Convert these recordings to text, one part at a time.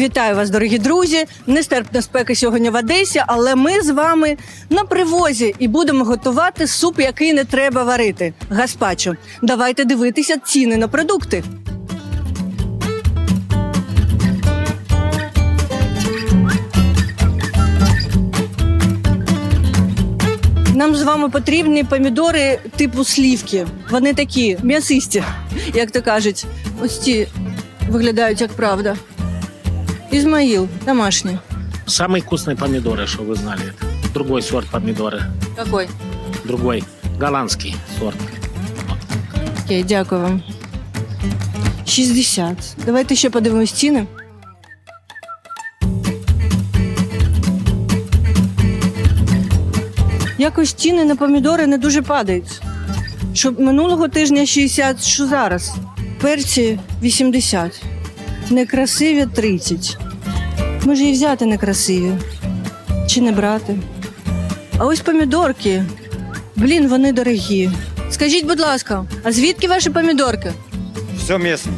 Вітаю вас, дорогі друзі! Нестерпна спека сьогодні в Одесі, але ми з вами на привозі і будемо готувати суп, який не треба варити. Гаспачо. Давайте дивитися ціни на продукти. Нам з вами потрібні помідори типу слівки. Вони такі м'ясисті, як то кажуть. Ось ці виглядають як правда. Ізмаїл, домашній. Самые вкусные помидоры, что вы знали. Это другой сорт помидоры. Какой? Другой. Голландский сорт. Окей, дякую вам. 60. Давайте ще подивимось ціни. Якось ціни на помідори не дуже падають. Щоб минулого тижня 60, що зараз? Перці 80. Некрасиві 30. Може і взяти некрасиві. Чи не брати? А ось помідорки. Блін, вони дорогі. Скажіть, будь ласка, а звідки ваші помідорки? Все местно.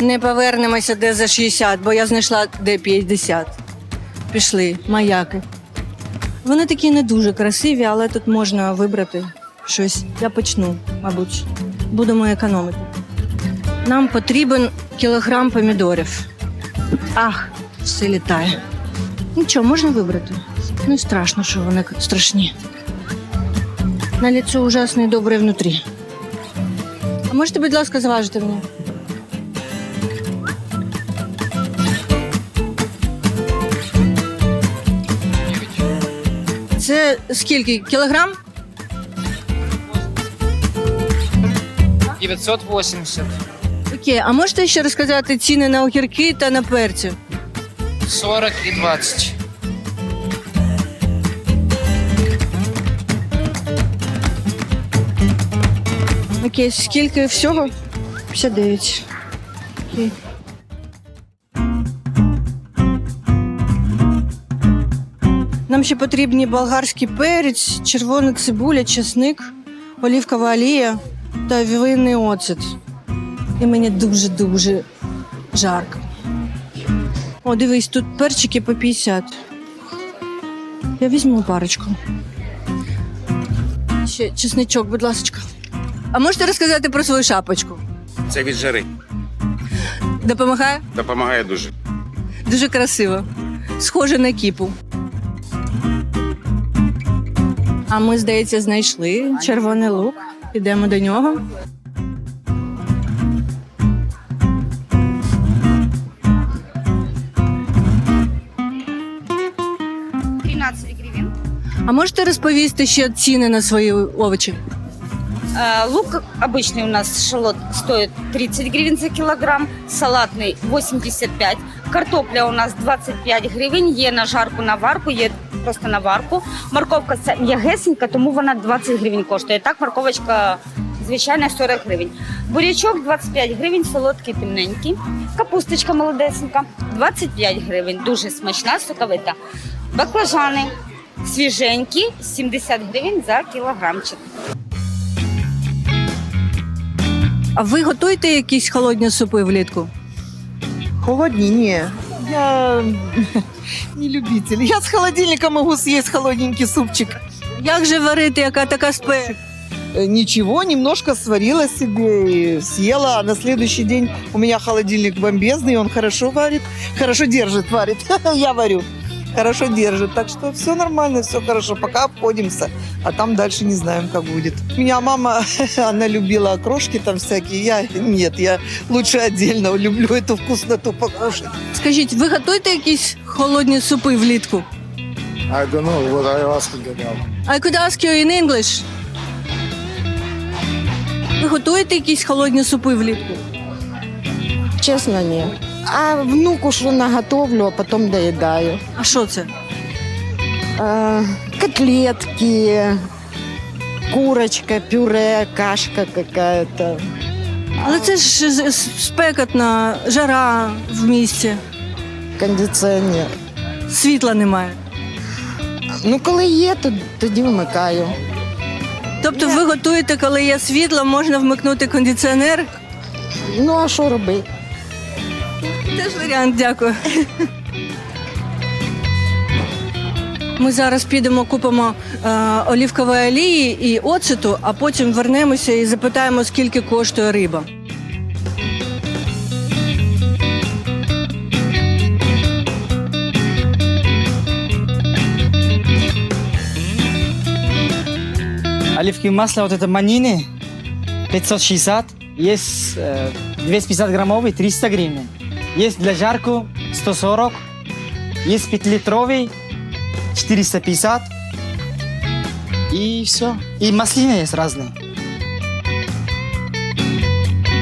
Не повернемося де за 60, бо я знайшла де 50. Пішли, маяки. Вони такі не дуже красиві, але тут можна вибрати щось. Я почну, мабуть. Будемо економити. Нам потрібен кілограм помідорів. Ах, все літає. Нічого, можна вибрати. Не страшно, що вони страшні. На лицо ужасно і добре внутрі. А можете, будь ласка, зважити мені? Це скільки? Кілограм? 980, Окей, а можете ще розказати ціни на огірки та на перці? 40 и 20. Окей, скільки всього? 59. Окей. Нам ще потрібні болгарський перець, червона цибуля, чесник, олівкова олія та винний оцет. І мені дуже-дуже жарко. О, дивись, тут перчики по 50. Я візьму парочку. Ще чесничок, будь ласка. А можете розказати про свою шапочку? Це від жари. Допомагає? Допомагає дуже. Дуже красиво. Схоже на кіпу. А ми, здається, знайшли червоний лук. Підемо до нього. гривен. А можете розповісти ще ціни на свої овочі? А, Лук обычный у нас шалот стоит 30 гривен за килограмм, салатный 85, картопля у нас 25 гривень, є на жарку на варку, є просто на варку. Морковка це м'ягесенька, тому вона 20 гривень коштує. Так, морковочка звичайна 40 гривень. Бурячок 25 гривень, солодкий, темненький. Капусточка молодесенька 25 гривень, дуже смачна, соковита. Баклажани свіженькі, 70 гривень за кілограмчик. А ви готуєте якісь холодні супи влітку? Холоднее? Не. Я не любитель. Я с холодильника могу съесть холодненький супчик. Як же варити, яка така спека? Э, Ничего, немножко сварила себе и съела. А на следующий день у меня холодильник бомбезный, он хорошо варит, хорошо держит, варит. Я варю. Хорошо держит. Так что все нормально, все хорошо. Пока обходимся. А там дальше не знаем, как будет. У меня мама, она любила окрошки там всякие. Я нет, я лучше отдельно люблю эту вкусноту покушать. Скажіть, ви готуєте якісь холодні супи влітку? I don't know what I asking about. I could ask you in English. Ви готуєте якісь холодні супи влітку? Честно, нет. А внуку что наготовлю, а потом доедаю. А що це? А, котлетки, курочка, пюре, кашка какая-то. Але це ж спекотна жара в місті, Кондиціонер. світла немає. Ну, коли є, то тоді вмикаю. Тобто ви готуєте, коли є світло, можна вмикнути кондиціонер? Ну а що робити? Теж варіант, дякую. Ми зараз підемо, купимо е, олівкової олії і оцету, а потім вернемося і запитаємо, скільки коштує риба. Оливковое масло, вот это манины, 560. Есть э, 250 граммовый, 300 гривен. Есть для жарку 140. Есть 5-литровый, 450. И все. И маслины есть разные.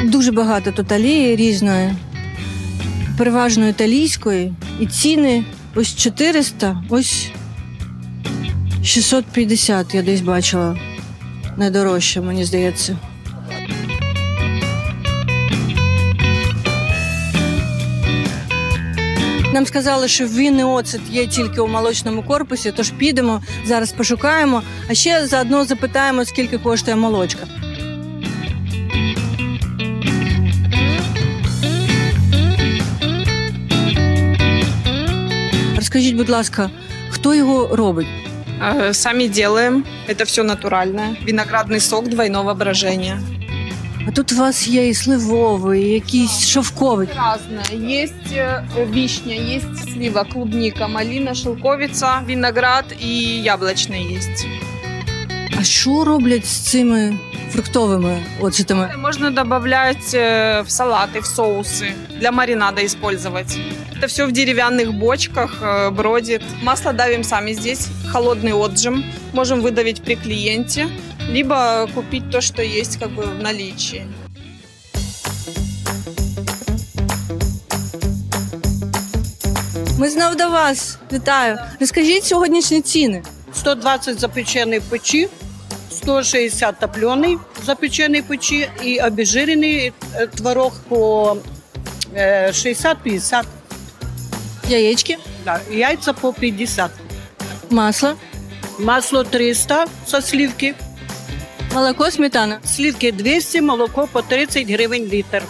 Дуже багато тут олії різної, переважно італійської, і ціни ось 400, ось 650 я десь бачила. Найдорожче, мені здається. Нам сказали, що вінний оцет є тільки у молочному корпусі, тож підемо, зараз пошукаємо, а ще заодно запитаємо, скільки коштує молочка. Розкажіть, будь ласка, хто його робить? Э, Сами делаем. Это все натуральное. Виноградный сок двойного брожения. А тут у вас є і сливовий, і якийсь шовковий. Разное. Есть э, вишня, есть слива, клубника, малина, шелковица, виноград и яблочный есть. А що роблять з цими фруктовими оцетами? Можно добавлять э, в салаты, в соусы. Для маринада использовать. Это все в деревянных бочках э, бродит. Масло давим сами здесь. Холодный отжим. Можем выдавить при клиенте. Либо купить то, что есть как бы в наличии. Ми знов до вас. Вітаю. Розкажіть сьогоднішні ціни. 120 запечений в печі, 160 топлений запечений в печі і обезжирений е, творог по е, 60-50. Яєчки, Да, яйця по 50. масло, Масло 300 со сливки, молоко, сметана. сливки 200, молоко по 30 гривень літр.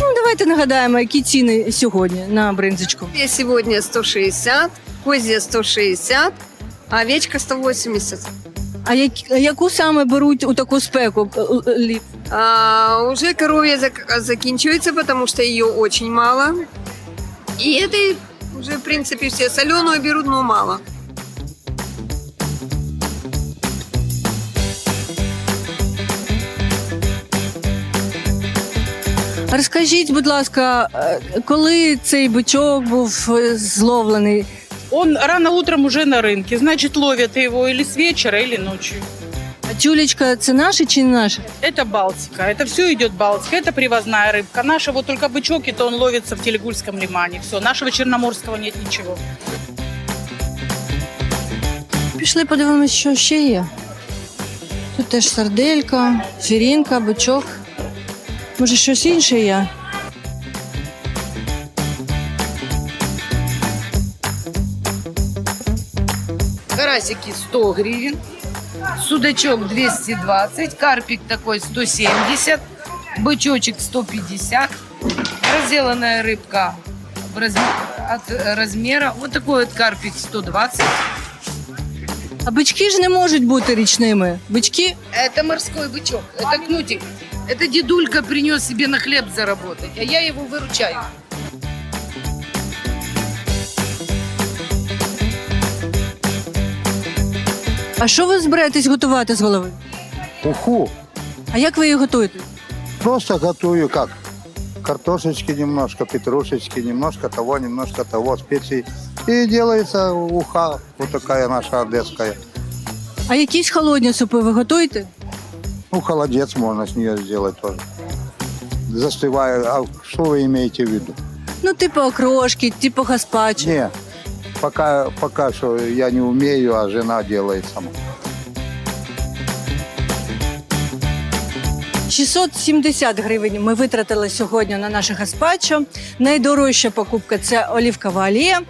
Ну, давайте нагадаємо, які ціни сьогодні на бринзочку. Я сегодня 160, козья 160, а овечка 180. А як- яку саме беруть у таку спеку? Е, е, А уже коровья зак- заканчивается, потому что ее очень мало. И этой уже, в принципе, все соленую берут, но мало. Розкажіть, будь ласка, е, коли цей бичок був е, зловлений? Он рано утром уже на рынке, значит, ловят его или с вечера, или ночью. А тюлечка це наша чи не наша? Это Балтика, это все идет Балтика, это привозная рыбка. Наша вот только бычок, это он ловится в Телегульском лимане. Все, нашего черноморского нет ничего. Пішли подивимось, що ще є. Тут теж сарделька, фірінка, бичок. Може, щось інше є? Карасики 100 гривен, судачок 220, карпик такой 170, бычочек 150, разделанная рыбка в раз- от размера, вот такой вот карпик 120. А бички ж не можуть бути річними. Бички Это морской бычок, это кнутик. Это дедулька принес себе на хлеб заработать, а я его выручаю. А що ви збираєтесь готувати з голови? Уху. А як ви її готуєте? Просто готую как? Картошечки немножко, петрушечки немножко, того, немножко того, специй. И делается уха, вот такая наша одесская. А якісь холодні супи ви готуєте? Ну, холодец можно с нее сделать тоже. Застывая. А что вы имеете в виду? Ну, типу окрошки, типу гаспачо. Не, пока, пока что я не умею, а жена делает сама. 670 гривень ми витратили сьогодні на наше гаспачо. Найдорожча покупка це олівкова олія.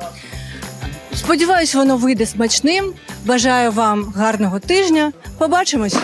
Сподіваюсь, воно вийде смачним. Бажаю вам гарного тижня. Побачимось!